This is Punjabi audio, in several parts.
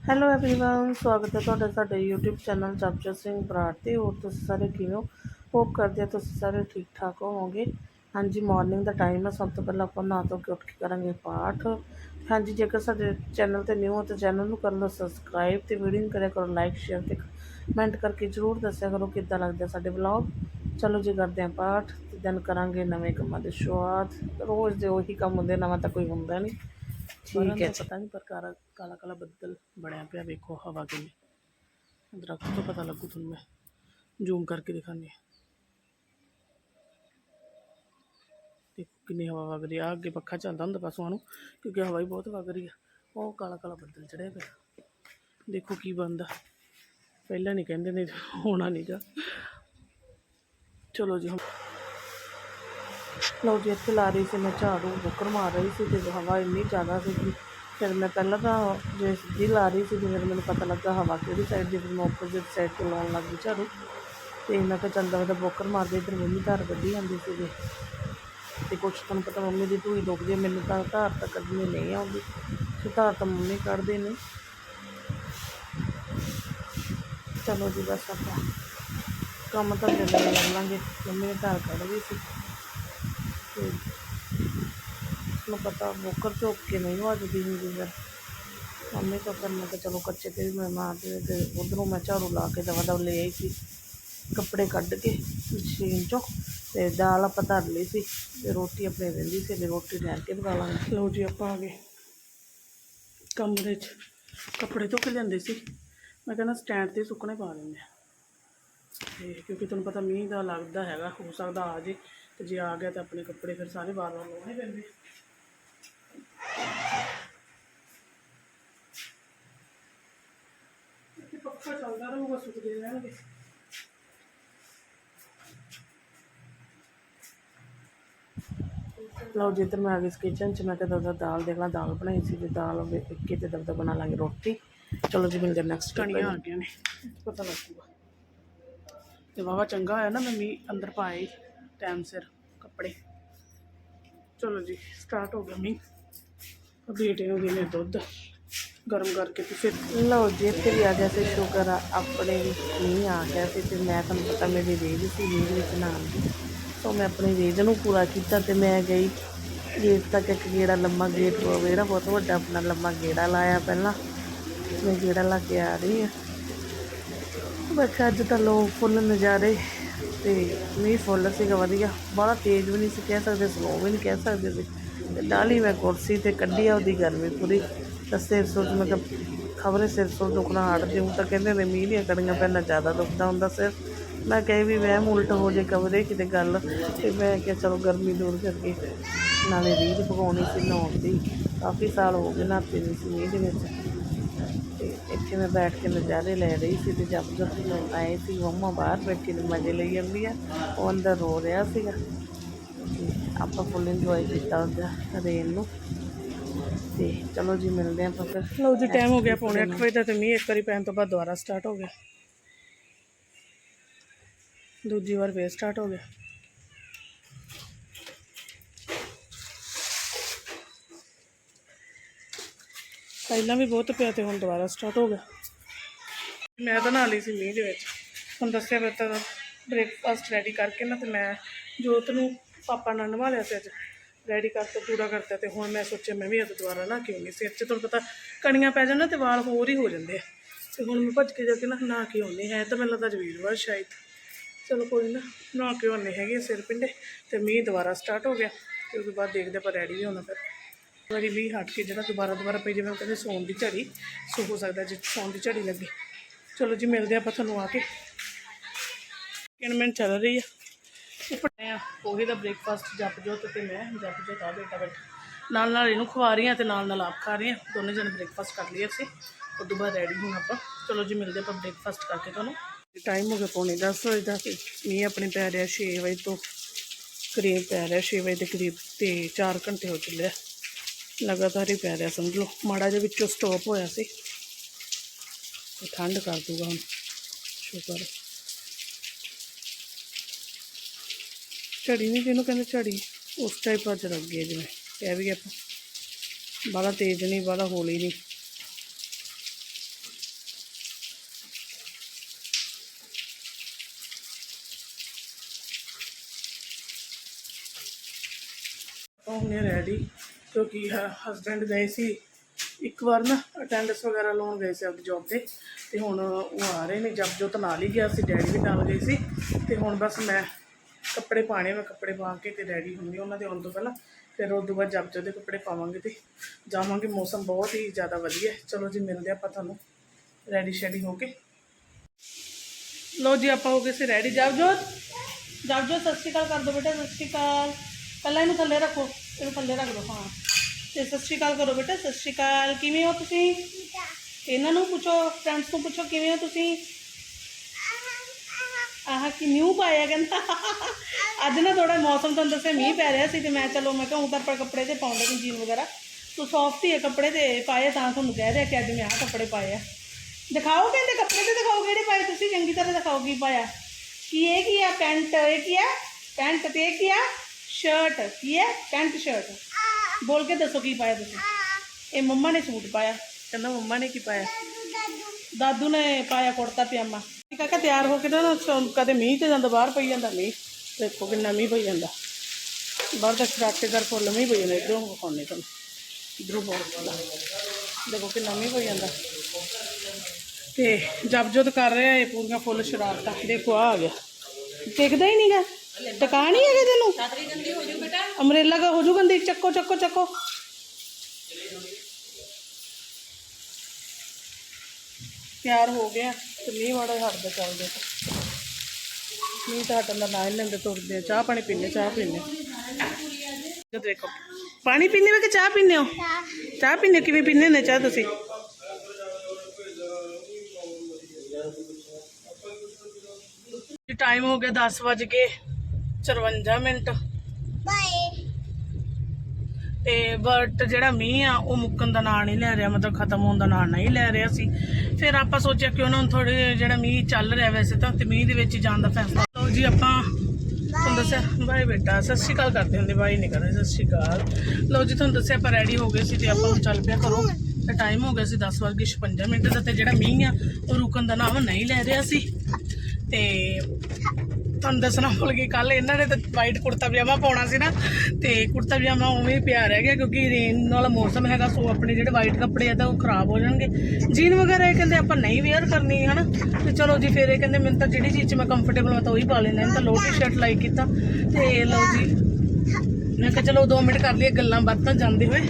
ਹੈਲੋ एवरीवन ਸਵਾਗਤ ਹੈ ਤੁਹਾਡਾ ਸਾਡੇ YouTube ਚੈਨਲ ਜਪਜੋਤ ਸਿੰਘ ਬਰਾੜ ਤੇ ਹੋਰ ਤੁਸੀਂ ਸਾਰੇ ਕਿਵੇਂ ਹੋ ਹੋਪ ਕਰਦੇ ਹਾਂ ਤੁਸੀਂ ਸਾਰੇ ਠੀਕ ਠਾਕ ਹੋਵੋਗੇ ਹਾਂਜੀ ਮਾਰਨਿੰਗ ਦਾ ਟਾਈਮ ਹੈ ਸਭ ਤੋਂ ਪਹਿਲਾਂ ਆਪਾਂ ਨਹਾ ਧੋ ਕੇ ਉੱਠ ਕੇ ਕਰਾਂਗੇ ਪਾਠ ਹਾਂਜੀ ਜੇਕਰ ਸਾਡੇ ਚੈਨਲ ਤੇ ਨਿਊ ਹੋ ਤਾਂ ਚੈਨਲ ਨੂੰ ਕਰ ਲਓ ਸਬਸਕ੍ਰਾਈਬ ਤੇ ਵੀਡੀਓ ਨੂੰ ਕਰਿਆ ਕਰੋ ਲਾਈਕ ਸ਼ੇਅਰ ਤੇ ਕਮੈਂਟ ਕਰਕੇ ਜਰੂਰ ਦੱਸਿਆ ਕਰੋ ਕਿੱਦਾਂ ਲੱਗਦਾ ਸਾਡੇ ਵਲੌਗ ਚਲੋ ਜੀ ਕਰਦੇ ਹਾਂ ਪਾਠ ਤੇ ਦਿਨ ਕਰਾਂਗੇ ਨਵੇਂ ਕੰਮਾਂ ਦੀ ਸ਼ੁਰੂਆਤ ਰੋਜ਼ ਦੇ ਉਹੀ ਕੰਮ ਹੁੰਦੇ ਨਵਾਂ ਤਾਂ ਕੋਈ ਹੁੰਦਾ ਨਹੀਂ ਠੀਕ ਹੈ ਪਤਾ ਨਹੀਂ ਪਰ ਕਾਲਾ ਕਾਲਾ ਕਾਲਾ ਬੱਦਲ ਬਣਿਆ ਪਿਆ ਵੇਖੋ ਹਵਾ ਕਿੰਨੀ। ਦਰਖਤ ਤੋਂ ਪਤਾ ਲੱਗੂ ਤੁਹਾਨੂੰ ਮੈਂ। ਜ਼ੂਮ ਕਰਕੇ ਦਿਖਾਉਂਦੀ ਹਾਂ। ਦੇਖੋ ਕਿੰਨੀ ਹਵਾ ਵਗ ਰਹੀ ਆ। ਅੱਗੇ ਪੱਖਾ ਚੱਲਦਾ ਹੁੰਦਾ ਪਸ਼ੂਆਂ ਨੂੰ ਕਿਉਂਕਿ ਹਵਾ ਹੀ ਬਹੁਤ ਵਗ ਰਹੀ ਆ। ਉਹ ਕਾਲਾ ਕਾਲਾ ਬੱਦਲ ਚੜਿਆ ਪਿਆ। ਦੇਖੋ ਕੀ ਬਣਦਾ। ਪਹਿਲਾਂ ਨਹੀਂ ਕਹਿੰਦੇ ਨੇ ਹੋਣਾ ਨਹੀਂਗਾ ਚਲੋ ਜੀ ਹੁਣ ਲਓ ਜੀ, ਇੱਥੇ ਲਾ ਰਹੀ ਸੀ ਮੈਂ ਝਾੜੂ, ਬੁੱਕਰ ਮਾਰ ਰਹੀ ਸੀ ਤੇ ਹਵਾ ਇੰਨੀ ਜ਼ਿਆਦਾ ਸੀ ਕਿ ਫਿਰ ਮੈਂ ਪਹਿਲਾਂ ਤਾਂ ਜੇ ਸਿੱਧੀ ਲਾ ਰਹੀ ਸੀ ਤੇ ਫਿਰ ਮੈਨੂੰ ਪਤਾ ਲੱਗਾ ਹਵਾ ਕਿਹੜੀ ਸਾਈਡ ਦੀ, ਫਿਰ ਮੈਂ ਆਪੋਜ਼ਿਟ ਸਾਈਡ ਤੋਂ ਲਾਉਣ ਲੱਗ ਗਈ ਝਾੜੂ। ਤੇ ਮੈਂ ਕਿਹਾ ਚੱਲਦਾ ਤਾਂ ਬੁੱਕਰ ਮਾਰਦੇ ਇੱਧਰ ਮੰਮੀ ਘਰ ਕੱਢੀ ਜਾਂਦੀ ਸੀਗੀ। ਤੇ ਕੁਛ ਤੁਹਾਨੂੰ ਪਤਾ ਮੰਮੀ ਦੀ ਧੂਈ ਦੁਖਦੀ ਹੈ ਮੈਨੂੰ ਤਾਂ ਘਰ ਤਾਂ ਕੱਢਣੀ ਨਹੀਂ ਆਉਂਦੀ। ਤੇ ਘਰ ਤਾਂ ਮੰਮੀ ਕੱਢਦੇ ਨੇ। ਚਲੋ ਜੀ, ਬਸ ਆਪਾਂ ਕੰਮ ਤਾਂ ਜਲਦੀ ਕਰ ਲਾਂਗੇ। ਮੰਮੀ ਨੇ ਘਰ ਕੱਢ ਲਈ ਸੀ। ਤੇ ਨੂੰ ਪਤਾ ਬੋਕਰ ਝੋਕ ਕੇ ਨਹੀਂ ਵੱਜਦੀ ਹੁੰਦੀ ਫਿਰ ਮੰਮੀ ਤਾਂ ਫਿਰ ਮੈਂ ਕਿਹਾ ਚਲੋ ਕੱਚੇ ਤੇ ਵੀ ਮੈਂ ਮਾਰਦੀ ਹਾਂ ਤੇ ਉਧਰੋਂ ਮੈਂ ਝਾੜੂ ਲਾ ਕੇ ਦਵਾ ਦਵ ਲੈ ਸੀ। ਕੱਪੜੇ ਕੱਢ ਕੇ ਮਸ਼ੀਨ ਚੋਂ ਤੇ ਦਾਲ ਆਪਾਂ ਧਰ ਲਈ ਸੀ ਤੇ ਰੋਟੀ ਆਪਣੇ ਰਹਿੰਦੀ ਸੀ ਤੇ ਰੋਟੀ ਠਹਿਰ ਕੇ ਪਕਾ ਲਾਂਗੇ। ਲਓ ਜੀ ਆਪਾਂ ਆ ਗਏ। ਕਮਰੇ 'ਚ ਕੱਪੜੇ ਧੋ ਕੇ ਲਿਆਂਦੇ ਸੀ। ਮੈਂ ਕਹਿੰਦਾ ਸਟੈਂਡ ਤੇ ਸੁੱਕਣੇ ਪਾ ਦਿੰਦੇ ਆ। ਤੇ ਕਿਉਂਕਿ ਤੁਹਾਨੂੰ ਪਤਾ ਮੀਂਹ ਦਾ ਲੱਗਦਾ ਹੈਗਾ, ਹੋ ਸਕਦਾ ਆ ਜੇ। ਤੇ ਜੇ ਆ ਗਿਆ ਤਾਂ ਆਪਣੇ ਕੱਪੜੇ ਫਿਰ ਸਾਰੇ ਵਾਰ ਲਾਉਣੇ ਪੈਂਦੇ ਇੱਥੇ ਪੱਖਾ ਚੱਲਦਾ ਰਹੂਗਾ ਸੁੱਕਦੇ ਰਹਿਣਗੇ। ਲਓ ਜੀ ਇੱਧਰ ਮੈਂ ਆ ਗਈ ਕਿਚਨ ਚ ਮੈਂ ਕਿਹਾ ਦਦਾ ਦਾਲ ਦੇਖ ਲਾਂ ਦਾਲ ਬਣਾਈ ਸੀ ਤੇ ਦਾਲ ਇੱਕੇ ਤੇ ਦਬਦਾ ਬਣਾ ਲਾਂਗੇ ਰੋਟੀ। ਚਲੋ ਜੀ ਮਿਲਦੇ ਨੈਕਸਟ ਕਣੀਆਂ ਆ ਗਈਆਂ ਨੇ। ਪਤਾ ਲੱਗੂਗਾ। ਤੇ ਵਾਵਾ ਚੰਗਾ ਹੋਇਆ ਨਾ ਮੈਂ ਮੀਂਹ ਅੰਦਰ ਪਾਏ ਟਾਈਮ ਸਿਰ ਕੱਪੜੇ। ਚਲੋ ਜੀ ਸਟਾਰਟ ਹੋ ਗਿਆ ਮੀਂਹ। ਬੇਟੇ ਹੋ ਗਏ ਦੁੱਧ। ਗਰਮ ਕਰਕੇ ਤੇ ਫਿਰ ਲਓ ਜੀ, ਇੱਥੇ ਵੀ ਆ ਗਿਆ ਸੀ ਸ਼ੁਕਰ ਆਪਣੇ ਵੀ ਮੀਂਹ ਆ ਗਿਆ ਸੀ ਤੇ ਮੈਂ ਤੁਹਾਨੂੰ ਪਤਾ ਮੇਰੀ ਰੇਜ ਸੀ ਮੀਂਹ ਵਿੱਚ ਨਹਾਉਣ ਦੀ। ਸੋ ਮੈਂ ਆਪਣੀ ਰੇਜ ਨੂੰ ਪੂਰਾ ਕੀਤਾ ਤੇ ਮੈਂ ਗਈ। ਗੇਟ ਤੱਕ ਇੱਕ ਗੇੜਾ, ਲੰਮਾ ਗੇਟ ਜਿਹੜਾ ਬਹੁਤ ਵੱਡਾ ਆਪਣਾ ਲੰਮਾ ਗੇੜਾ ਲਾਇਆ ਪਹਿਲਾਂ। ਮੈਂ ਗੇੜਾ ਲਾ ਕੇ ਆ ਰਹੀ ਹਾਂ। ਮੈਂ ਅੱਜ ਤਾਂ ਲੋ ਫੁੱਲ ਨਜ਼ਾਰੇ ਤੇ ਮੀਂਹ ਫੁੱਲ ਸੀਗਾ ਵਧੀਆ। ਬੜਾ ਤੇਜ਼ ਵੀ ਨਹੀਂ ਸੀ ਕਹਿ ਸਕਦੇ ਸਲੋ ਵੀ ਨਹੀਂ ਕਹਿ ਸਕਦੇ ਸੀ। ਤੇ ਡਾਲੀ ਮੈਂ ਕੁਰਸੀ ਤੇ ਕੱਢੀ ਆ ਉਹਦੀ ਗਰਮੀ ਪੂਰੀ। ਤਾਂ ਸਿਰ ਸੁਰ ਮੈਂ ਕਿਹਾ, ਖਬਰੇ ਸਿਰ ਸੁਰ ਦੁਖਣਾ ਹਟ ਜਿਉਂ ਤਾਂ ਕਹਿੰਦੇ ਨੇ ਮੀਂਹ ਦੀਆਂ ਕੜੀਆਂ ਪਹਿਲਾਂ ਜ਼ਿਆਦਾ ਦੁਖਦਾ ਹੁੰਦਾ ਸਿਰ। ਮੈਂ ਕਹੇ ਵੀ ਵਹਿਮ ਉਲਟ ਹੋ ਜੇ ਕਬਰੇ ਕਿਤੇ ਗੱਲ। ਤੇ ਮੈਂ ਕਿਹਾ ਚਲੋ ਗਰਮੀ ਦੂਰ ਕਰਕੇ ਨਾਲੇ ਰੀਝ ਪਕਾਉਣੀ ਸੀ ਨਹਾਉਣ ਦੀ। ਕਾਫੀ ਸਾਲ ਹੋ ਗਏ ਨਹਾਤੇ ਨਹੀਂ ਸੀ ਮੀਂਹ ਦੇ ਵਿੱਚ। ਇੱਥੇ ਮੈਂ ਬੈਠ ਕੇ ਨਜ਼ਾਰੇ ਲੈ ਰਹੀ ਸੀ ਤੇ ਜਦ ਜਦ ਲੋਕ ਆਏ ਸੀ ਮੰਮਾ ਬਾਹਰ ਬੈਠੀ ਨੇ ਮਜ਼ੇ ਲਈ ਜਾਂਦੀ ਆ। ਉਹ ਅੰਦਰ ਰੋ ਰਿਹਾ ਸੀਗਾ। ਆਪਾਂ ਫੁੱਲ ਇੰਜੋਏ ਕੀਤਾ ਉਹਦਾ ਰੇਨ ਨੂੰ। ਤੇ ਚਲੋ ਜੀ ਮਿਲਦੇ ਆਪਾਂ ਫਿਰ। ਲਓ ਜੀ ਟਾਈਮ ਹੋ ਗਿਆ ਪੌਣੇ 8 ਵਜੇ ਦਾ ਤੇ ਮੀਂਹ ਇੱਕ ਵਾਰੀ ਪੈਣ ਤੋਂ ਬਾਅਦ ਦੁਬਾਰਾ ਸਟਾਰਟ ਹੋ ਗਿਆ। ਦੂਜੀ ਵਾਰ ਫੇਰ ਸਟਾਰਟ ਹੋ ਗਿਆ। ਪਹਿਲਾਂ ਵੀ ਬਹੁਤ ਪਿਆ ਤੇ ਹੁਣ ਦੁਬਾਰਾ ਸਟਾਰਟ ਹੋ ਗਿਆ। ਮੈਂ ਤਾਂ ਨਹਾ ਲਈ ਸੀ ਮੀਂਹ ਦੇ ਵਿੱਚ। ਹੁਣ ਦੱਸਿਆ ਮੈਂ ਤਾਂ ਬ੍ਰੇਕਫਾਸਟ ਰੈਡੀ ਕਰਕੇ ਨਾ ਤੇ ਮੈਂ ਜੋਤ ਨੂੰ ਪਾਪਾ ਨਾਲ ਨਵਾ ਲਿਆ ਸੀ ਅੱਜ ਰੈਡੀ ਕਰਤਾ ਪੂਰਾ ਕਰਤਾ ਤੇ ਹੁਣ ਮੈਂ ਸੋਚਿਆ ਮੈਂ ਵੀ ਅੱਜ ਦੁਬਾਰਾ ਨਾ ਕਿਉਂ ਨਹੀਂ ਸਿਰ 'ਚ ਤੁਹਾਨੂੰ ਪਤਾ ਕਣੀਆਂ ਪੈ ਜਾਣ ਨਾ ਤੇ ਵਾਲ ਹੋਰ ਹੀ ਹੋ ਜਾਂਦੇ ਆ। ਤੇ ਹੁਣ ਮੈਂ ਭੱਜ ਕੇ ਜਾ ਕੇ ਨਾ ਨਹਾ ਕੇ ਆਉਂਦੀ ਹੈ। ਤਾਂ ਮੈਨੂੰ ਲੱਗਦਾ ਅੱਜ ਵੀਰਵਾਰ ਸ਼ਾਇਦ। ਚਲੋ ਕੋਈ ਨਾ, ਨਹਾ ਕੇ ਆਉਂਦੇ ਹੈਗੇ ਆ ਸਿਰ ਪਿੰਡੇ ਤੇ ਮੀਂਹ ਦੁਬਾਰਾ ਸਟਾਰਟ ਹੋ ਗਿਆ ਤੇ ਉਸ ਤੋਂ ਬਾਅਦ ਦੇਖਦੇ ਆਪਾਂ ਰੈਡੀ ਵੀ ਹੋਣਾ ਫਿਰ। ਵਾਰੀ ਵੀ ਹਟ ਕੇ ਜਿਹੜਾ ਦੁਬਾਰਾ ਦੁਬਾਰਾ ਪਈ, ਜਿਵੇਂ ਕਹਿੰਦੇ ਸੌਣ ਦੀ ਝੜੀ ਸੋ ਹੋ ਸਕਦਾ ਜੇ ਸੌਣ ਦੀ ਝੜੀ ਲੱਗੇ। ਚਲੋ ਜੀ, ਮਿਲਦੇ ਆਪਾਂ ਤੁਹਾਨੂੰ ਆ ਕੇ। ਕਿੰਨ ਮਿੰਟ ਚੱਲ ਰਹੀ ਆ। ਉੱਪਰ ਆ, ਉਹੀ ਦਾ ਬ੍ਰੇਕਫਾਸਟ ਜਪ ਜੋਤ ਤੇ ਮੈਂ ਜਪ ਜੋਤ ਆ ਬੇਟਾ ਬੈਠਾ। ਨਾਲ ਨਾਲ ਇਹਨੂੰ ਖਵਾ ਰਹੀ ਹਾਂ ਤੇ ਨਾਲ ਨਾਲ ਆਪ ਖਾ ਰਹੀ ਹਾਂ ਦੋਨੇ ਜਣੇ ਬ੍ਰੇਕਫਾਸਟ ਕਰ ਲਈਏ ਅਸੀਂ। ਉਸ ਤੋਂ ਬਾਅਦ ਰੈਡੀ ਹੁਣ ਆਪਾਂ। ਚਲੋ ਜੀ, ਮਿਲਦੇ ਆਪਾਂ ਬ੍ਰੇਕਫਾਸਟ ਕਰਕੇ ਤੁਹਾਨੂੰ। ਟਾਈਮ ਹੋ ਗਿਆ ਪੌਣੇ 10 ਵਜੇ ਦਾ ਤੇ ਮੀਂਹ ਆਪਣੇ ਪੈ ਰਿਹਾ 6 ਵਜੇ ਤੋਂ ਕਰੀਬ ਪੈ ਰਿਹਾ 6 ਵਜੇ ਦੇ ਕਰੀਬ ਤੇ 4 ਘੰਟੇ ਹੋ ਚੱਲੇ ਲਗਾਤਾਰ ਹੀ ਪੈ ਰਿਹਾ, ਸਮਝ ਲਓ। ਮਾੜਾ ਜਿਹਾ ਵਿੱਚੋਂ ਸਟਾਪ ਹੋਇਆ ਸੀ। ਠੰਡ ਕਰ ਦੂਗਾ ਹੁਣ। ਸ਼ੁਕਰ ਝੜੀ ਨਹੀਂ ਜਿਹਨੂੰ ਕਹਿੰਦੇ ਝੜੀ, ਉਸ ਟਾਈਪ ਅੱਜ ਲੱਗ ਗਿਆ ਜਿਵੇਂ। ਕਹਿ ਵੀ ਆਪਾਂ। ਬਾਲਾ ਤੇਜ਼ ਨਹੀਂ ਬਾਲਾ ਹੌਲੀ ਨਹੀਂ ਉਹ ਨੇ ਰੈਡੀ ਕਿਉਂਕਿ ਹਸਬੰਡ ਗਏ ਸੀ, ਇੱਕ ਵਾਰ ਨਾ ਅਟੈਂਡੈਂਸ ਵਗੈਰਾ ਲਾਉਣ ਗਏ ਸੀ ਆਪਣੀ ਜੌਬ ਤੇ ਤੇ ਹੁਣ ਉਹ ਆ ਰਹੇ ਨੇ, ਜਬ ਜੋ ਤਾਂ ਨਾਲ ਹੀ ਗਿਆ ਸੀ, ਡੈਡੀ ਵੀ ਨਾਲ ਗਏ ਸੀ, ਤੇ ਹੁਣ ਬਸ ਮੈਂ ਕੱਪੜੇ ਪਾਣੇ ਮੈਂ ਕੱਪੜੇ ਪਾ ਕੇ ਤੇ ਰੈਡੀ ਹੁੰਦੀ ਉਹਨਾਂ ਦੇ ਆਉਣ ਤੋਂ ਪਹਿਲਾਂ, ਫਿਰ ਉਸ ਤੋਂ ਬਾਅਦ ਜਬ ਜੋ ਦੇ ਕੱਪੜੇ ਪਾਵਾਂਗੇ ਤੇ ਜਾਵਾਂਗੇ, ਮੌਸਮ ਬਹੁਤ ਹੀ ਜ਼ਿਆਦਾ ਵਧੀਆ ਚਲੋ ਜੀ, ਮਿਲਦੇ ਆਪਾਂ ਤੁਹਾਨੂੰ ਰੈਡੀ ਸ਼ੈਡੀ ਹੋ ਕੇ। ਲੋ ਜੀ, ਆਪਾਂ ਹੋ ਗਏ ਸੀ ਰੈਡੀ। ਜਬ ਜੋ ਜਬ ਜੋ ਸਤਿ ਸ਼੍ਰੀ ਅਕਾਲ, ਕਰ ਦੋ ਬੇਟਾ, ਸਤਿ ਸ਼੍ਰੀ ਅਕਾਲ। ਪਹਿਲਾਂ ਇਹਨੂੰ ਥੱਲੇ ਰੱਖੋ। ਇਹਨੂੰ ਥੱਲੇ ਰੱਖ ਦਿਓ ਹਾਂ। ਤੇ ਸਤਿ ਸ਼੍ਰੀ ਅਕਾਲ ਕਰੋ ਬੇਟਾ, ਸਤਿ ਸ਼੍ਰੀ ਅਕਾਲ। ਕਿਵੇਂ ਹੋ ਤੁਸੀਂ? ਇਹਨਾਂ ਨੂੰ ਪੁੱਛੋ ਫਰੈਂਡਸ ਨੂੰ ਪੁੱਛੋ, ਕਿਵੇਂ ਹੋ ਤੁਸੀਂ? ਆਹ, ਕਿ ਨਿਊ ਪਾਇਆ ਕਹਿੰਦਾ। ਅੱਜ ਨਾ ਥੋੜਾ ਮੌਸਮ ਤੁਹਾਨੂੰ ਦੱਸਿਆ, ਮੀਂਹ ਪੈ ਰਿਹਾ ਸੀ ਤੇ ਮੈਂ ਚਲੋ, ਮੈਂ ਕਿਹਾ ਹੁਣ ਤਾਂ ਆਪਾਂ ਕੱਪੜੇ ਤੇ ਪਾਉਂਦੇ ਨਹੀਂ ਜੀਨ ਵਗੈਰਾ। ਤੂੰ ਸੌਫਟ ਹੀ ਹੈ, ਕੱਪੜੇ ਤੇ ਪਾਏ ਤਾਂ ਤੁਹਾਨੂੰ ਕਹਿ ਰਿਹਾ ਕਿ ਅੱਜ ਮੈਂ ਆਹ ਕੱਪੜੇ ਪਾਏ ਆ। ਦਿਖਾਓ ਕਹਿੰਦੇ, ਕੱਪੜੇ ਤੇ ਦਿਖਾਓ ਕਿਹੜੇ ਪਾਏ, ਤੁਸੀਂ ਚੰਗੀ ਤਰ੍ਹਾਂ ਦਿਖਾਓ ਕੀ ਪਾਇਆ। ਕੀ ਇਹ ਕੀ ਹੈ? ਪੈਂਟ, ਇਹ ਕੀ ਹੈ? ਪੈਂਟ ਤੇ ਇਹ ਕੀ ਆ ਸ਼ਰਟ ਕੀ ਹੈ ਪੈਂਟ ਸ਼ਰਟ ਬੋਲ ਕੇ ਦੱਸੋ ਕੀ ਪਾਇਆ ਤੁਸੀਂ ਇਹ ਮੰਮਾ ਨੇ ਸੂਟ ਪਾਇਆ ਕਹਿੰਦਾ ਮੰਮਾ ਨੇ ਕੀ ਪਾਇਆ ਦਾਦੂ ਨੇ ਪਾਇਆ ਕੁੜਤਾ ਪਜਾਮਾ ਕਾਕਾ ਤਿਆਰ ਹੋ ਕੇ ਨਾ ਨਾ ਸੌਂ- ਕਦੇ ਮੀਂਹ ਤੇ ਜਾਂਦਾ ਬਾਹਰ ਪਈ ਜਾਂਦਾ ਮੀਂਹ ਦੇਖੋ ਕਿੰਨਾ ਮੀਂਹ ਪਈ ਜਾਂਦਾ ਬਾਹਰ ਤਾਂ ਛਰਾਟੇਦਾਰ ਫੁੱਲ ਮੀਂਹ ਪਈ ਜਾਂਦਾ ਇਧਰੋਂ ਵਿਖਾਉਂਦੇ ਤੁਹਾਨੂੰ ਇਧਰੋਂ ਬਹੁਤ ਵਾਲਾ ਦੇਖੋ ਕਿੰਨਾ ਮੀਂਹ ਪਈ ਜਾਂਦਾ ਤੇ ਜਬਜੋਤ ਕਰ ਰਿਹਾ ਇਹ ਪੂਰੀਆਂ ਫੁੱਲ ਸ਼ਰਾਰਤਾਂ ਦੇਖੋ ਆ ਆ ਗਿਆ ਦਿਖਦਾ ਹੀ ਨਹੀਂਗਾ ਟਿਕਾ ਨਹੀਂ ਹੈਗਾ ਤੈਨੂੰ ਛਾਤਰੀ ਗੰਦੀ ਹੋ ਜੂ ਬੇਟਾ। ਅਮਰੇਲਾ ਦਾ ਹੋ ਜੂ ਗੰਦੀ? ਚੱਕੋ ਚੱਕੋ ਚੱਕੋ। ਤਿਆਰ ਹੋ ਗਿਆ। ਤੇ ਮੀਂਹ ਵਾੜਾ ਹਟਦਾ ਚੱਲਦੇ ਮੀਂਹ ਤਾਂ ਹਟਣ ਦਾ ਨਾਂ ਹੀ ਲੈਂਦੇ ਤੁਰਦੇ ਆ। ਚਾਹ ਪਾਣੀ ਪੀਣੇ ਚਾਹ ਪੀਣੇ ਜਦ ਦੇਖੋ ਪਾਣੀ ਪੀਣੇ ਵੇ ਕਿ ਚਾਹ ਪੀਣੇ ਹੋ? ਚਾਹ ਪੀਣੇ ਕਿਵੇਂ ਪੀਣੇ ਨੇ ਚਾਹ ਤੁਸੀਂ? ਟਾਈਮ ਹੋ ਗਿਆ 10 ਵਜ ਕੇ 54 ਮਿੰਟ। ਤੇ ਬਟ ਜਿਹੜਾ ਮੀਂਹ ਆ ਉਹ ਮੁੱਕਣ ਦਾ ਨਾਂ ਨਹੀਂ ਲੈ ਰਿਹਾ ਮਤਲਬ ਖਤਮ ਹੋਣ ਦਾ ਨਾਂ ਨਹੀਂ ਲੈ ਰਿਹਾ ਸੀ। ਫਿਰ ਆਪਾਂ ਸੋਚਿਆ ਕਿਉਂ ਨਾ ਥੋੜੇ ਜਿਹੜਾ ਮੀਂਹ ਚੱਲ ਰਿਹਾ ਵੈਸੇ ਤਾਂ ਤੇ ਮੀਂਹ ਦੇ ਵਿੱਚ ਜਾਣ ਦਾ ਫੈਸਲਾ ਲਓ ਜੀ ਆਪਾਂ। ਤੁਹਾਨੂੰ ਦੱਸਿਆ ਬਾਈ ਬੇਟਾ ਸਤਿ ਸ਼੍ਰੀ ਅਕਾਲ ਕਰਦੇ ਹੁੰਦੇ ਬਾਈ ਨਹੀਂ ਕਰਦੇ ਸਤਿ ਸ਼੍ਰੀ ਅਕਾਲ। ਲਓ ਜੀ ਤੁਹਾਨੂੰ ਦੱਸਿਆ ਆਪਾਂ ਰੈਡੀ ਹੋ ਗਏ ਸੀ ਤੇ ਆਪਾਂ ਹੁਣ ਚੱਲ ਪਿਆ ਕਰੋ ਤੇ ਟਾਈਮ ਹੋ ਗਿਆ ਸੀ 10 ਵਜੇ 56 ਮਿੰਟ ਦਾ ਤੇ ਜਿਹੜਾ ਮੀਂਹ ਆ ਉਹ ਰੁਕਣ ਦਾ ਨਾਮ ਨਹੀਂ ਲੈ ਰਿਹਾ ਸੀ। ਤੇ ਤੁਹਾਨੂੰ ਦੱਸਣਾ ਭੁੱਲ ਗਈ ਕੱਲ ਇਹਨਾਂ ਨੇ ਤਾਂ ਵਾਈਟ ਕੁੜਤਾ ਪਜਾਮਾ ਪਾਉਣਾ ਸੀ ਨਾ, ਤੇ ਕੁੜਤਾ ਪਜਾਮਾ ਉਵੇਂ ਹੀ ਪਿਆ ਰਹਿ ਗਿਆ ਕਿਉਂਕਿ ਰੇਨ ਵਾਲਾ ਮੌਸਮ ਹੈਗਾ, ਸੋ ਆਪਣੇ ਜਿਹੜੇ ਵਾਈਟ ਕੱਪੜੇ ਆ ਤਾਂ ਉਹ ਖਰਾਬ ਹੋ ਜਾਣਗੇ। ਜੀਨ ਵਗੈਰਾ ਇਹ ਕਹਿੰਦੇ ਆਪਾਂ ਨਹੀਂ ਵੇਅਰ ਕਰਨੀ ਹੈ ਨਾ ਤੇ ਚਲੋ ਜੀ, ਫਿਰ ਇਹ ਕਹਿੰਦੇ ਮੈਨੂੰ ਤਾਂ ਜਿਹੜੀ ਚੀਜ਼ 'ਚ ਮੈਂ ਕੰਫਰਟੇਬਲ ਹਾਂ ਤਾਂ ਉਹੀ ਪਾ ਲੈਣਾ ਇਹਨਾਂ ਤਾਂ ਲੋ ਟੀ-ਸ਼ਰਟ ਲਾਈਕ ਕੀਤਾ ਤੇ। ਲਓ ਜੀ, ਮੈਂ ਕਿਹਾ ਚਲੋ 2 ਮਿੰਟ ਕਰ ਲਈਏ, ਗੱਲਾਂ ਬਾਤਾਂ ਜਾਂਦੇ ਹੋਏ।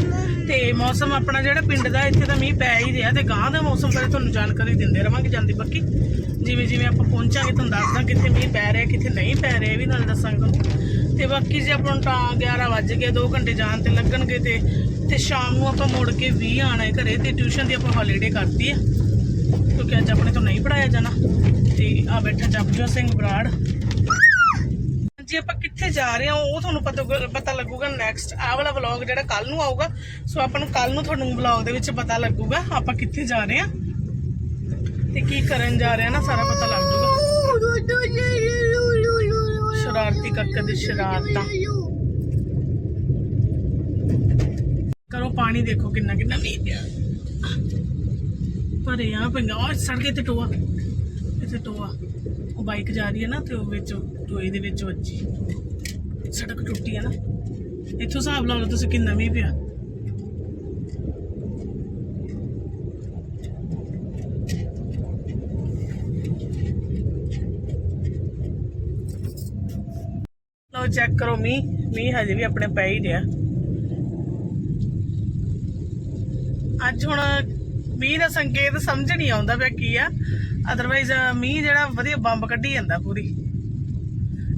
ਤੇ ਮੌਸਮ ਆਪਣਾ ਜਿਹੜਾ ਪਿੰਡ ਦਾ ਇੱਥੇ ਤਾਂ ਮੀਂਹ ਪੈ ਹੀ ਰਿਹਾ ਤੇ ਗਾਂ ਦਾ ਮੌਸਮ ਬਾਰੇ ਤੁਹਾਨੂੰ ਜਾਣਕਾਰੀ ਦਿੰਦੇ ਰਵਾਂਗੇ ਜਾਂਦੀ ਬਾਕੀ ਜਿਵੇਂ ਜਿਵੇਂ ਆਪਾਂ ਪਹੁੰਚਾਂਗੇ ਤੁਹਾਨੂੰ ਦੱਸਦਾ ਕਿੱਥੇ ਮੀਂਹ ਪੈ ਰਿਹਾ, ਕਿੱਥੇ ਨਹੀਂ ਪੈ ਰਿਹਾ, ਇਹ ਵੀ ਨਾਲ ਦੱਸਾਂਗੇ। ਤੁਹਾਨੂੰ ਤੇ ਬਾਕੀ ਜੇ ਆਪਾਂ ਨੂੰ ਤਾਂ 11 ਵੱਜ ਗਏ 2 ਘੰਟੇ ਜਾਣ ਤੇ ਲੱਗਣਗੇ ਤੇ ਤੇ ਸ਼ਾਮ ਨੂੰ ਆਪਾਂ ਮੁੜ ਕੇ ਵੀ ਆਣਾ ਹੈ ਘਰੇ ਤੇ ਟਿਊਸ਼ਨ ਦੀ ਆਪਾਂ ਹੌਲੀਡੇ ਕਰਤੀ ਆ ਕਿਉਂਕਿ ਅੱਜ ਆਪਣੇ ਤੋਂ ਨਹੀਂ ਪੜਾਇਆ ਜਾਣਾ। ਤੇ ਆ ਬੈਠਾ ਜਪਜੋਤ ਸਿੰਘ ਬਰਾੜ। ਜੀ ਆਪਾਂ ਕਿੱਥੇ ਜਾ ਰਹੇ ਹਾਂ, ਉਹ ਤੁਹਾਨੂੰ ਪਤਾ ਪਤਾ ਲੱਗੂਗਾ ਨੈਕਸਟ ਆਹ ਵਾਲਾ ਵਲੌਗ ਜਿਹੜਾ ਕੱਲ ਨੂੰ ਆਊਗਾ, ਸੋ ਆਪਾਂ ਨੂੰ ਕੱਲ ਨੂੰ ਤੁਹਾਨੂੰ ਵਲੌਗ ਦੇ ਵਿੱਚ ਪਤਾ ਲੱਗੂਗਾ ਆਪਾਂ ਕਿੱਥੇ ਜਾ ਰਹੇ ਹਾਂ। ਤੇ ਕੀ ਕਰਨ ਜਾ ਰਹੇ ਹਾਂ ਨਾ, ਸਾਰਾ ਪਤਾ ਲੱਗ ਜੂਗਾ। ਸ਼ਰਾਰਤੀ ਕੱਕੇ ਦੀ ਸ਼ਰਾਰਤਾਂ। ਕਰੋ ਪਾਣੀ ਦੇਖੋ ਕਿੰਨਾ ਕਿੰਨਾ ਮੀਂਹ ਪਿਆ। ਭਰੇ ਆ ਪਿੰਗਾ ਉਹ ਸੜਕੇ ਤੇ ਟੋਆ। ਇੱਥੇ ਟੋਆ। ਉਹ ਬਾਈਕ ਜਾ ਰਹੀ ਹੈ ਨਾ ਤੇ ਉਹ ਵਿੱਚ ਟੋਏ ਦੇ ਵਿੱਚ ਵੱਜੀ। ਸੜਕ ਟੁੱਟੀ ਹੈ ਨਾ। ਇੱਥੋਂ ਹਿਸਾਬ ਲਾ ਲਓ ਤੁਸੀਂ ਕਿੰਨਾ ਮੀਂਹ ਪਿਆ। ਲਓ ਚੈੱਕ ਕਰੋ ਮੀਂਹ। ਮੀਂਹ ਹਜੇ ਵੀ ਆਪਣੇ ਪੈ ਹੀ ਰਿਹਾ। ਅੱਜ ਹੁਣ ਮੀਂਹ ਦਾ ਸੰਕੇਤ ਸਮਝ ਨਹੀਂ ਆਉਂਦਾ ਪਿਆ ਕੀ ਆ। ਅਦਰਵਾਈਜ਼ ਮੀਂਹ ਜਿਹੜਾ ਵਧੀਆ ਬੰਬ ਕੱਢੀ ਜਾਂਦਾ ਪੂਰੀ।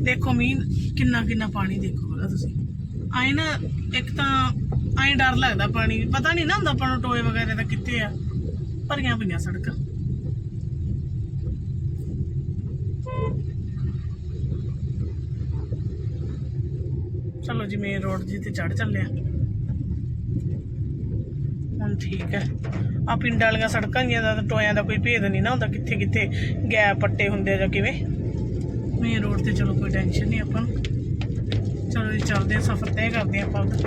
ਦੇਖੋ ਮੀਂਹ ਕਿੰਨਾ ਕਿੰਨਾ ਪਾਣੀ ਦੇਖੋ ਪਹਿਲਾਂ ਤੁਸੀਂ। ਆਏ ਨਾ, ਇੱਕ ਤਾਂ ਐਂ ਡਰ ਲੱਗਦਾ ਪਾਣੀ। ਪਤਾ ਨਹੀਂ ਨਾ ਹੁੰਦਾ ਆਪਾਂ ਨੂੰ ਟੋਏ ਵਗੈਰਾ ਦਾ ਕਿੱਥੇ ਆ। ਭਰੀਆਂ ਪਈਆਂ ਸੜਕਾਂ। ਚਲੋ ਜੀ ਮੇਨ ਰੋਡ ਜੀ ਤੇ ਚੜ ਚੱਲਿਆ ਹੁਣ ਠੀਕ ਹੈ। ਆ ਪਿੰਡ ਵਾਲੀਆਂ ਸੜਕਾਂ ਦੀਆਂ ਦਾ ਟੋਇਆਂ ਦਾ ਕੋਈ ਭੇਦ ਨਹੀਂ ਨਾ ਹੁੰਦਾ, ਕਿੱਥੇ ਕਿੱਥੇ ਗੈਪ ਪੱਟੇ ਹੁੰਦੇ ਆ ਜਾਂ ਕਿਵੇਂ। ਮੇਨ ਰੋਡ ਤੇ ਚਲੋ ਕੋਈ ਟੈਨਸ਼ਨ ਨਹੀਂ ਆਪਾਂ ਨੂੰ। ਚਲੋ ਜੀ, ਚੱਲਦੇ ਆ, ਸਫ਼ਰ ਤੈਅ ਕਰਦੇ ਆ ਆਪਾਂ ਉਹਦਾ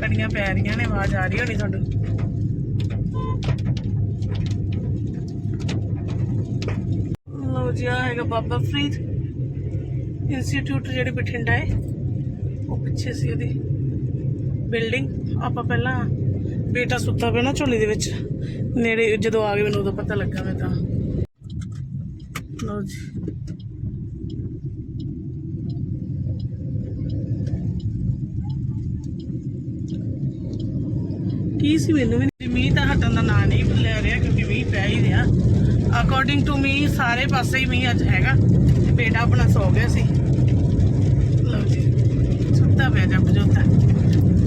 ਕੜੀਆਂ ਪੈ ਰਹੀਆਂ ਨੇ, ਆਵਾਜ਼ ਆ ਰਹੀ ਹੋਣੀ ਤੁਹਾਨੂੰ ਲਓ ਜੀ ਆ ਹੈਗਾ ਬਾਬਾ ਫਰੀਦ ਇੰਸਟੀਚਿਊਟ ਜਿਹੜੀ ਬਠਿੰਡਾ ਹੈ। ਉਹ ਪਿੱਛੇ ਸੀ ਉਹਦੀ। ਬਿਲਡਿੰਗ, ਆਪਾਂ ਪਹਿਲਾਂ ਬੇਟਾ ਸੁੱਤਾ ਪਿਆ ਨਾ ਝੋਲੀ ਦੇ ਵਿੱਚ। ਨੇੜੇ ਜਦੋਂ ਆ ਗਏ ਮੈਨੂੰ ਉਦੋਂ ਪਤਾ ਲੱਗਾ ਮੈਂ ਤਾਂ। ਲਓ ਜੀ। ਕੀ ਸੀ ਮੈਨੂੰ? ਵੀ ਮੀਂਹ ਤਾਂ ਹਟਣ ਦਾ ਨਾਂ ਨਹੀਂ ਲੈ ਰਿਹਾ ਕਿਉਂਕਿ ਮੀਂਹ ਪੈ ਹੀ ਰਿਹਾ। ਅਕੋਰਡਿੰਗ ਟੂ ਮੀ ਸਾਰੇ ਪਾਸੇ ਹੀ ਮੀਂਹ ਅੱਜ ਹੈਗਾ ਤੇ ਬੇਟਾ ਆਪਣਾ ਸੌ ਗਿਆ ਸੀ। ਲਓ ਜੀ। ਸੁੱਤਾ ਪਿਆ ਜੱਬ ਜੋਤਾ।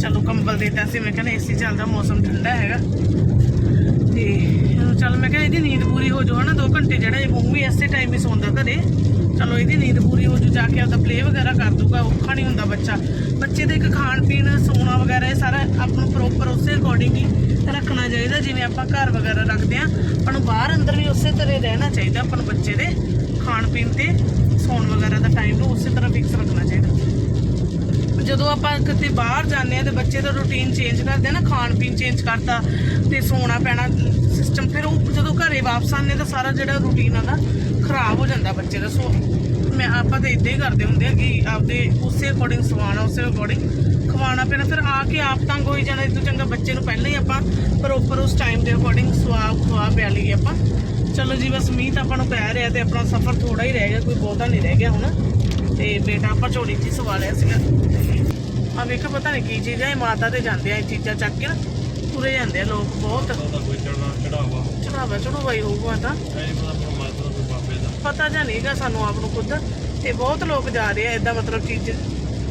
ਚਲੋ ਕੰਬਲ ਦੇਤਾ ਸੀ, ਮੈਂ ਕਹਿੰਦਾ ਏਸੀ ਚੱਲਦਾ, ਮੌਸਮ ਠੰਡਾ ਹੈਗਾ। ਤੇ ਹੁਣ ਚੱਲ ਮੈਂ ਕਿਹਾ, ਇਹਦੀ ਨੀਂਦ ਪੂਰੀ ਹੋ ਜਾਊ ਹਨਾ 2 ਘੰਟੇ ਜਿਹੜਾ ਇਹ ਮੂੰਹ ਵੀ ਇਸੇ ਟਾਈਮ ਹੀ ਸੌਂਦਾ ਘਰੇ। ਚਲੋ, ਇਹਦੀ ਨੀਂਦ ਪੂਰੀ ਹੋ ਜੂ ਜਾ ਕੇ ਆਪਦਾ ਪਲੇ ਵਗੈਰਾ ਕਰ ਦੂਗਾ, ਔਖਾ ਨਹੀਂ ਹੁੰਦਾ ਬੱਚਾ। ਬੱਚੇ ਦਾ ਇੱਕ ਖਾਣ ਪੀਣ, ਸੌਣਾ ਵਗੈਰਾ, ਇਹ ਸਾਰਾ ਆਪਾਂ ਨੂੰ ਪ੍ਰੋਪਰ ਉਸੇ ਅਕੋਰਡਿੰਗ ਹੀ ਰੱਖਣਾ ਚਾਹੀਦਾ, ਜਿਵੇਂ ਆਪਾਂ ਘਰ ਵਗੈਰਾ ਰੱਖਦੇ ਆ ਆਪਾਂ ਨੂੰ ਬਾਹਰ ਅੰਦਰ ਵੀ ਉਸੇ ਤਰ੍ਹਾਂ ਰਹਿਣਾ ਚਾਹੀਦਾ, ਆਪਾਂ ਨੂੰ ਬੱਚੇ ਦੇ ਖਾਣ ਪੀਣ ਤੇ ਸੌਣ ਵਗੈਰਾ ਦਾ ਟਾਈਮ ਨੂੰ ਉਸੇ ਤਰ੍ਹਾਂ ਫਿਕਸ ਰੱਖਣਾ ਚਾਹੀਦਾ। ਜਦੋਂ ਆਪਾਂ ਕਿਤੇ ਬਾਹਰ ਜਾਂਦੇ ਆ ਤੇ ਬੱਚੇ ਦਾ ਰੂਟੀਨ ਚੇਂਜ ਕਰਦੇ ਆ ਨਾ, ਖਾਣ ਪੀਣ ਚੇਂਜ ਕਰਤਾ ਤੇ ਸੌਣਾ ਪੈਣਾ ਸਿਸਟਮ ਫਿਰ ਉਹ ਜਦੋਂ ਘਰੇ ਵਾਪਸ ਆਉਂਦੇ ਤਾਂ ਸਾਰਾ ਜਿਹੜਾ ਰੂਟੀਨ ਆ ਦਾ ਖਰਾਬ ਹੋ ਜਾਂਦਾ ਬੱਚੇ ਦਾ। ਸੋ ਮੈਂ, ਆਪਾਂ ਤਾਂ ਇਦਾਂ ਹੀ ਕਰਦੇ ਹੁੰਦੇ ਆ ਕਿ ਆਪਦੇ ਉਸੇ ਅਕੋਰਡਿੰਗ ਸਵਾਣਾ ਉਸੇ ਅਕੋਰਡਿੰਗ ਖਵਾਉਣਾ ਪੈਣਾ। ਫਿਰ ਆ ਕੇ ਆਪ ਤੰਗ ਹੋਈ ਜਾਣਾ ਇਸ ਤੋਂ ਚੰਗਾ ਬੱਚੇ ਨੂੰ ਪਹਿਲਾਂ ਹੀ ਆਪਾਂ ਪ੍ਰੋਪਰ ਉਸ ਟਾਈਮ ਦੇ ਅਕੋਰਡਿੰਗ ਸਵਾ, ਖਵਾ ਪਿਆ ਲਈਏ ਆਪਾਂ। ਚਲੋ ਜੀ, ਬਸ ਮੀਂਹ ਤਾਂ ਆਪਾਂ ਨੂੰ ਪੈ ਰਿਹਾ ਤੇ ਆਪਣਾ ਸਫ਼ਰ ਥੋੜਾ ਹੀ ਰਹਿ ਗਿਆ, ਕੋਈ ਬਹੁਤਾ ਨਹੀਂ ਰਹਿ ਗਿਆ ਹੁਣ। ਤੇ ਬੇਟਾ ਆਪਾਂ ਝੋਲੀ 'ਚ ਹੀ ਸਵਾ ਲਿਆ ਸੀਗਾ। ਆ ਵੇਖੋ ਪਤਾ ਨਹੀਂ ਕੀ ਚੀਜ਼ ਹੈ ਮਾਤਾ ਤੇ ਜਾਂਦੇ ਆ ਇਹ ਚੀਜ਼ਾਂ ਚੱਕ ਕੇ ਨਾ ਤੁਰੇ ਜਾਂਦੇ ਆ ਲੋਕ ਬਹੁਤ। ਚੜਾਵਾ ਚੜਾਵਾ ਚੜੂਵਾ ਹੀ ਹੋਊਗਾ ਤਾਂ। ਪਤਾ ਦੇ। ਦਾ ਜਾਂ ਨਹੀਂਗਾ ਸਾਨੂੰ ਆਪ ਨੂੰ ਖੁਦ। ਤੇ ਬਹੁਤ ਲੋਕ ਜਾ ਰਹੇ ਆ ਇਦਾਂ ਮਤਲਬ ਚੀਜ਼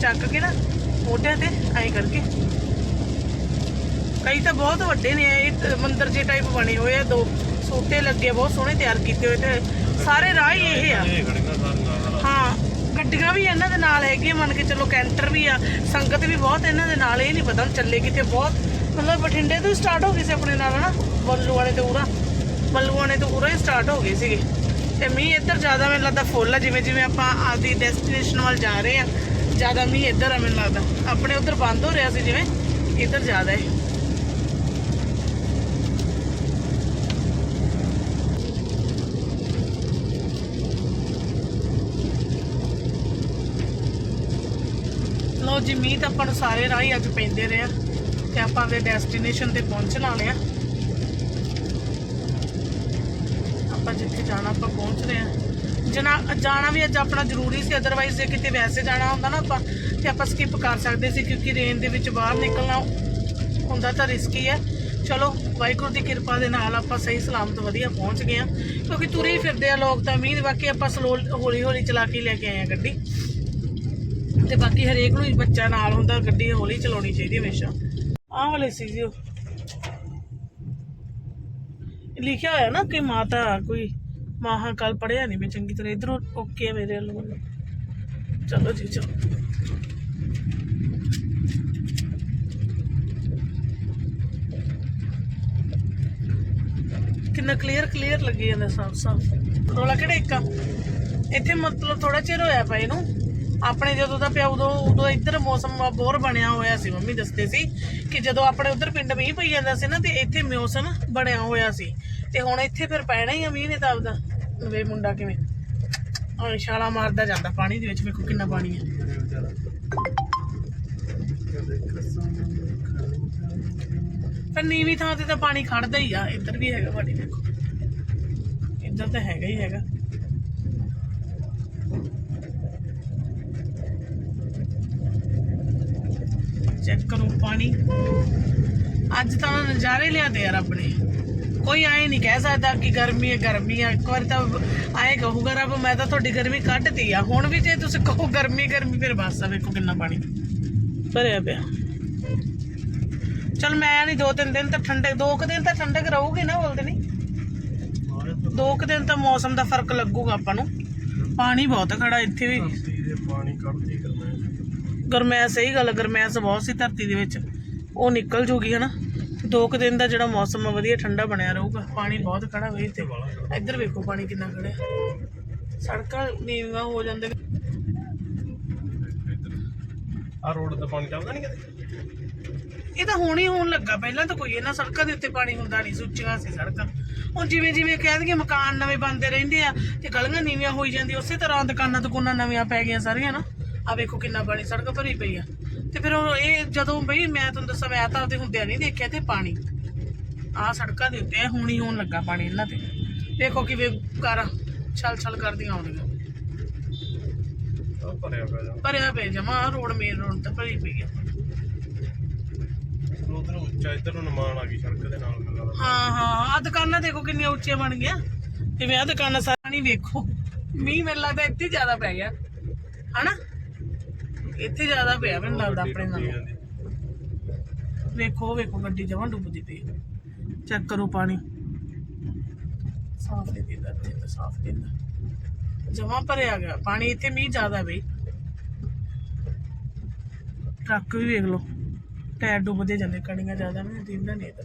ਚੱਕ ਕੇ ਨਾ ਮੋਢਿਆਂ ਤੇ ਐਂ ਕਰਕੇ। ਕਈ ਤਾਂ ਬਹੁਤ ਵੱਡੇ ਨੇ ਇਹ ਮੰਦਿਰ ਜੇ ਟਾਈਪ ਬਣੇ ਹੋਏ ਆ ਦੋ ਸੋਟੇ ਲੱਗੇ ਬਹੁਤ ਸੋਹਣੇ ਤਿਆਰ ਕੀਤੇ ਹੋਏ ਤੇ ਸਾਰੇ ਰਾਹ ਹੀ ਇਹ ਆ ਇਹ ਖੜੀਆਂ ਸਾਰੀਆਂ ਨਾਲ ਹਾਂ ਗੱਡੀਆਂ ਵੀ ਇਹਨਾਂ ਦੇ ਨਾਲ ਹੈਗੀਆਂ, ਮੰਨ ਕੇ ਚਲੋ ਕੈਂਟਰ ਵੀ ਆ, ਸੰਗਤ ਵੀ ਬਹੁਤ ਇਹਨਾਂ ਦੇ ਨਾਲ, ਇਹ ਨਹੀਂ ਪਤਾ ਹੁਣ ਚੱਲੇ ਕਿਤੇ ਬਹੁਤ ਮਤਲਬ ਬਠਿੰਡੇ ਤੋਂ ਸਟਾਰਟ ਹੋ ਗਈ ਸੀ ਆਪਣੇ ਨਾਲ, ਹਨਾ? ਬੱਲੂ ਵਾਲੇ ਤੋਂ ਉਰਾ ਬੱਲੂ ਵਾਲੇ ਤੋਂ ਉਰਾ ਹੀ ਸਟਾਰਟ ਹੋ ਗਏ ਸੀਗੇ। ਤੇ ਮੀਂਹ ਇੱਧਰ ਜ਼ਿਆਦਾ ਮੈਨੂੰ ਲੱਗਦਾ ਫੁੱਲ ਆ, ਜਿਵੇਂ ਜਿਵੇਂ ਆਪਾਂ ਆਪਦੀ ਡੈਸਟੀਨੇਸ਼ਨ ਵੱਲ ਜਾ ਰਹੇ ਆ, ਜ਼ਿਆਦਾ ਮੀਂਹ ਇੱਧਰ ਆ ਮੈਨੂੰ ਲੱਗਦਾ। ਆਪਣੇ ਉੱਧਰ ਬੰਦ ਹੋ ਰਿਹਾ ਸੀ ਜਿਵੇਂ, ਇੱਧਰ ਜ਼ਿਆਦਾ ਹੈ। ਲੋ ਜੀ, ਮੀਂਹ ਤਾਂ ਆਪਾਂ ਨੂੰ ਸਾਰੇ ਰਾਹੀਂ ਅੱਜ ਪੈਂਦੇ ਰਹੇ ਆ ਤੇ ਆਪਾਂ ਆਪਣੇ ਡੈਸਟੀਨੇਸ਼ਨ ਤੇ ਪਹੁੰਚਣ ਵਾਲੇ ਆ। ਆਪਾਂ ਜਿੱਥੇ ਜਾਣਾ, ਆਪਾਂ ਪਹੁੰਚ ਰਹੇ ਆ। ਜਨਾ, ਜਾਣਾ ਵੀ ਅੱਜ ਆਪਣਾ ਜ਼ਰੂਰੀ ਸੀ ਅਦਰਵਾਈਜ਼ ਜੇ ਕਿਤੇ ਵੈਸੇ ਜਾਣਾ ਹੁੰਦਾ ਨਾ ਆਪਾਂ ਤੇ ਆਪਾਂ ਸਕਿਪ ਕਰ ਸਕਦੇ ਸੀ ਕਿਉਂਕਿ ਰੇਨ ਦੇ ਵਿੱਚ ਬਾਹਰ ਨਿਕਲਣਾ ਹੁੰਦਾ ਤਾਂ ਰਿਸਕੀ ਹੈ ਚਲੋ, ਵਾਹਿਗੁਰੂ ਦੀ ਕਿਰਪਾ ਦੇ ਨਾਲ ਆਪਾਂ ਸਹੀ ਸਲਾਮਤ ਵਧੀਆ ਪਹੁੰਚ ਗਏ ਆ। ਕਿਉਂਕਿ ਤੁਰੇ ਹੀ ਫਿਰਦੇ ਆ ਲੋਕ ਤਾਂ ਮੀਂਹ ਬਾਕੀ ਆਪਾਂ ਸਲੋ ਹੌਲੀ ਹੌਲੀ ਚਲਾ ਕੇ ਲੈ ਕੇ ਆਏ ਆ ਗੱਡੀ। ਤੇ ਬਾਕੀ ਹਰੇਕ ਨੂੰ ਬੱਚਾ ਨਾਲ ਹੁੰਦਾ ਗੱਡੀ ਹੌਲੀ ਚਲਾਉਣੀ ਚਾਹੀਦੀ ਹਮੇਸ਼ਾ। ਆਹ ਵਾਲੇ ਸੀ ਜੀ ਲਿਖਿਆ ਹੋਇਆ ਨਾ ਕਿ ਮਾਤਾ ਕੋਈ ਮਹਾਕਾਲ ਪੜਿਆ ਨਹੀਂ ਮੈਂ ਚੰਗੀ ਤਰ੍ਹਾਂ ਇਧਰੋਂ ਓਕੇ ਮੇਰੇ ਵੱਲੋਂ। ਚਲੋ ਜੀ, ਚਲੋ। ਕਿੰਨਾ ਕਲੀਅਰ ਕਲੀਅਰ ਲੱਗੀ ਜਾਂਦਾ ਸਾਫ਼ ਸਾਫ਼ ਰੋਲਾ ਕਿਹੜਾ ਇੱਕ ਆ? ਇੱਥੇ ਮਤਲਬ ਥੋੜਾ ਚਿਰ ਹੋਇਆ ਪਿਆ ਇਹਨੂੰ। ਆਪਣੇ ਜਦੋਂ ਦਾ ਪਿਆ, ਉਦੋਂ ਉਦੋਂ ਇੱਧਰ ਮੌਸਮ ਬਹੁਤ ਬਣਿਆ ਹੋਇਆ ਸੀ, ਮੰਮੀ ਦੱਸਦੇ ਸੀ ਕਿ ਜਦੋਂ ਆਪਣੇ ਉਧਰ ਪਿੰਡ ਮੀਂਹ ਪਈ ਜਾਂਦਾ ਸੀ ਨਾ, ਤੇ ਇੱਥੇ ਮੌਸਮ ਬਣਿਆ ਹੋਇਆ ਸੀ। ਤੇ ਹੁਣ ਇੱਥੇ ਫਿਰ ਪੈਣਾ ਹੀ ਆ ਮੀਂਹ ਨੇ ਤਾਂ ਆਪਦਾ। ਵੇ ਮੁੰਡਾ ਕਿਵੇਂ? ਹਾਂ ਛਾਲਾ ਮਾਰਦਾ ਜਾਂਦਾ ਪਾਣੀ ਦੇ ਵਿੱਚ, ਵੇਖੋ ਕਿੰਨਾ ਪਾਣੀ ਹੈ ਪਰ ਨੀਵੀਂ ਥਾਂ ਤੇ ਤਾਂ ਪਾਣੀ ਖੜਦਾ ਹੀ ਆ, ਇੱਧਰ ਵੀ ਹੈਗਾ ਪਾਣੀ ਦੇਖੋ ਇੱਧਰ ਤਾਂ ਹੈਗਾ ਹੀ ਹੈਗਾ। ਚੈੱਕ ਕਰੋ ਪਾਣੀ। ਅੱਜ ਤਾਂ ਨਜ਼ਾਰੇ ਲਿਆਦੇ ਆ ਰੱਬ ਨੇ। ਕੋਈ ਆਏ ਨਹੀਂ ਕਹਿ ਸਕਦਾ ਕਿ ਗਰਮੀ ਹੈ ਗਰਮੀ ਹੈ। ਇੱਕ ਵਾਰ ਤਾਂ ਆਏ ਕਹੂਗਾ ਰੱਬ, ਮੈਂ ਤਾਂ ਤੁਹਾਡੀ ਗਰਮੀ ਕੱਢਤੀ ਆ। ਹੁਣ ਵੀ ਜੇ ਤੁਸੀਂ ਕਹੋ ਗਰਮੀ ਗਰਮੀ, ਫਿਰ ਬਸ ਆ, ਵੇਖੋ ਕਿੰਨਾ ਪਾਣੀ ਭਰਿਆ ਪਿਆ। ਚਲ ਮੈਂ ਨਹੀਂ ਦੋ ਤਿੰਨ ਦਿਨ ਤਾਂ ਠੰਡੇ, ਦੋ ਕੁ ਦਿਨ ਤਾਂ ਠੰਡਕ ਰਹੂਗੀ ਨਾ ਬੋਲਦੇ ਨਹੀਂ ਦੋ ਕੁ ਦਿਨ ਤਾਂ ਮੌਸਮ ਦਾ ਫ਼ਰਕ ਲੱਗੂਗਾ ਆਪਾਂ ਨੂੰ। ਪਾਣੀ ਬਹੁਤ ਖੜਾ ਇੱਥੇ ਵੀ। ਪਾਣੀ ਕੱਢਦੀ ਕਰਨਾ ਗਰਮੈਸ਼ ਸਹੀ ਗੱਲ ਗਰਮੈਸ਼ ਬਹੁਤ ਸੀ ਧਰਤੀ ਦੇ ਵਿੱਚ। ਉਹ ਨਿਕਲ ਜੂਗੀ ਹਨਾ? ਦੋ ਕੁ ਦਿਨ ਦਾ ਜਿਹੜਾ ਮੌਸਮ ਆ ਵਧੀਆ ਠੰਡਾ ਬਣਿਆ ਰਹੂਗਾ। ਪਾਣੀ ਬਹੁਤ ਖੜਾ ਹੋਈ ਤੇ ਇੱਧਰ ਵੇਖੋ ਪਾਣੀ ਕਿੰਨਾ ਖੜਿਆ। ਸੜਕਾਂ ਨੀਵੀਆਂ ਹੋ ਜਾਂਦੇ। ਆ ਰੋਡ ਤੇ ਪਾਣੀ ਚੱਲਦਾ ਨਹੀਂ ਕਿਤੇ? ਇਹ ਤਾਂ ਹੁਣ ਹੀ ਹੋਣ ਲੱਗਾ। ਪਹਿਲਾਂ ਤਾਂ ਕੋਈ ਇਹਨਾਂ ਸੜਕਾਂ ਦੇ ਉੱਤੇ ਪਾਣੀ ਹੁੰਦਾ ਨਹੀਂ ਸੁੱਚੀਆਂ ਸੀ ਸੜਕਾਂ। ਹੁਣ ਜਿਵੇਂ ਜਿਵੇਂ ਕਹਿ ਦਈਏ ਮਕਾਨ ਨਵੇਂ ਬਣਦੇ ਰਹਿੰਦੇ ਆ ਤੇ ਗਲੀਆਂ ਨੀਵੀਆਂ ਹੋਈ ਜਾਂਦੀ ਉਸੇ ਤਰ੍ਹਾਂ ਦੁਕਾਨਾਂ ਦੁਕਾਨਾਂ ਨਵੀਆਂ ਪੈ ਗਈਆਂ ਸਾਰੀਆਂ ਨਾ ਆ ਵੇਖੋ ਕਿੰਨਾ ਪਾਣੀ ਸੜਕ ਭਰੀ ਪਈ ਆ। ਤੇ ਫਿਰ ਉਹ ਇਹ ਜਦੋਂ ਬਈ ਮੈਂ ਤੁਹਾਨੂੰ ਦੱਸਾਂ ਮੈਂ ਤਾਂ ਉਹਦੇ ਹੁੰਦਿਆਂ ਨਹੀਂ ਦੇਖਿਆ ਤੇ ਪਾਣੀ। ਆਹ ਸੜਕਾਂ ਦੇ ਉੱਤੇ ਹੁਣ ਹੋਣ ਲੱਗਾ ਪਾਣੀ ਇਹਨਾਂ ਤੇ। ਦੇਖੋ ਕਿਵੇਂ ਕਾਰਾਂ ਛਲ ਛਲ ਕਰਦੀਆਂ ਆਉਂਦੀਆਂ। ਭਰਿਆ ਪਿਆ ਭਰਿਆ ਪਿਆ ਜਮਾ ਰੋਡ ਮੇਨ ਰੋਡ ਤੇ ਭਰੀ ਪਈ ਆ। ਉਧਰ ਉੱਚਾ ਇੱਧਰ ਨੂੰ ਨਿਮਾਣ ਆ ਗਈ ਸੜਕ ਦੇ ਨਾਲ ਹਾਂ ਹਾਂ ਆ ਦੁਕਾਨਾਂ ਦੇਖੋ ਕਿੰਨੀਆਂ ਉੱਚੀਆਂ ਬਣ ਗਈਆਂ। ਜਿਵੇਂ ਆ ਦੁਕਾਨਾਂ ਸਾਰਾ ਨਹੀਂ ਵੇਖੋ ਮੀਂਹ ਮੈਨੂੰ ਲੱਗਦਾ ਇੱਥੇ ਜ਼ਿਆਦਾ ਪੈ ਗਿਆ। ਹਨਾ? ਇੱਥੇ ਜ਼ਿਆਦਾ ਪਿਆ ਮੈਨੂੰ ਲੱਗਦਾ ਆਪਣੇ ਨਾਲੋਂ। ਵੇਖੋ ਵੇਖੋ ਗੱਡੀ ਜਮਾਂ ਡੁੱਬਦੀ ਪਈ ਚੈੱਕ ਕਰੋ ਪਾਣੀ। ਸਾਫ਼ ਨਹੀਂ ਦਿੰਦਾ ਇੱਥੇ ਤਾਂ ਸਾਫ਼ ਦਿੰਦਾ। ਜਮਾਂ ਭਰਿਆ ਗਿਆ। ਪਾਣੀ ਇੱਥੇ ਮੀਂਹ ਜ਼ਿਆਦਾ ਬਈ। ਟਰੱਕ ਵੀ ਵੇਖ ਲਓ। ਟਾਇਰ ਡੁੱਬਦੇ ਜਾਂਦੇ ਕਣੀਆਂ ਜ਼ਿਆਦਾ ਨਹੀਂ ਦਿੰਦਾ ਨਹੀਂ ਇੱਧਰ।